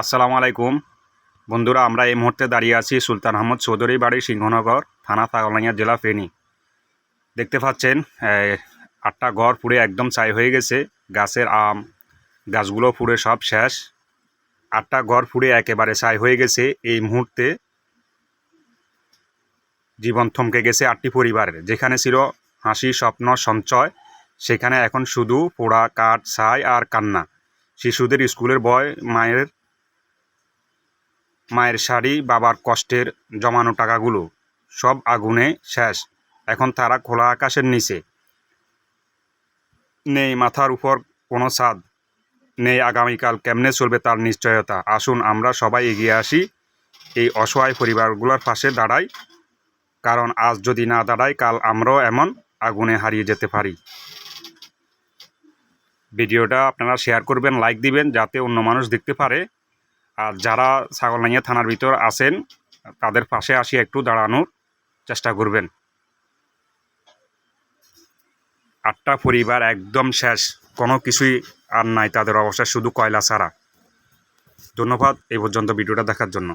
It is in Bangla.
আসসালামু আলাইকুম। বন্ধুরা, আমরা এই মুহূর্তে দাঁড়িয়ে আছি সুলতান আহমদ চৌধুরী বাড়ি, সিংহনগর, থানা তাগলাইয়া জেলা ফেনী। দেখতে পাচ্ছেন আটটা ঘর পুড়ে একদম ছাই হয়ে গেছে। গাছের আম, গাছগুলো পুড়ে সব শেষ। আটটা ঘর পুড়ে একেবারে ছাই হয়ে গেছে এই মুহূর্তে। জীবন থমকে গেছে আটটি পরিবারের। যেখানে ছিল হাসি, স্বপ্ন, সঞ্চয়, সেখানে এখন শুধু পোড়া, কাঠ, ছাই আর কান্না। শিশুদের স্কুলের বয়, মায়ের মায়ের শাড়ি, বাবার কষ্টের জমানো টাকাগুলো সব আগুনে শেষ। এখন তারা খোলা আকাশের নিচে। নেই মাথার উপর কোনো ছাদ। নেই আগামীকাল কেমনে চলবে তার নিশ্চয়তা। আসুন আমরা সবাই এগিয়ে আসি। এই অসহায় পরিবারগুলোর পাশে দাঁড়াই। কারণ আজ যদি না দাঁড়াই, কাল আমরাও এমন আগুনে হারিয়ে যেতে পারি। ভিডিওটা আপনারা শেয়ার করবেন, লাইক দিবেন, যাতে অন্য মানুষ দেখতে পারে। আর যারা ছাগল নাইয়া থানার ভিতর আছেন, তাদের পাশে আসি একটু দাঁড়ানোর চেষ্টা করবেন। আটটা পরিবার একদম শেষ, কোনো কিছুই আর নাই, তাদের অবস্থা শুধু কয়লা ছাড়া। ধন্যবাদ, এই পর্যন্ত ভিডিওটা দেখার জন্য।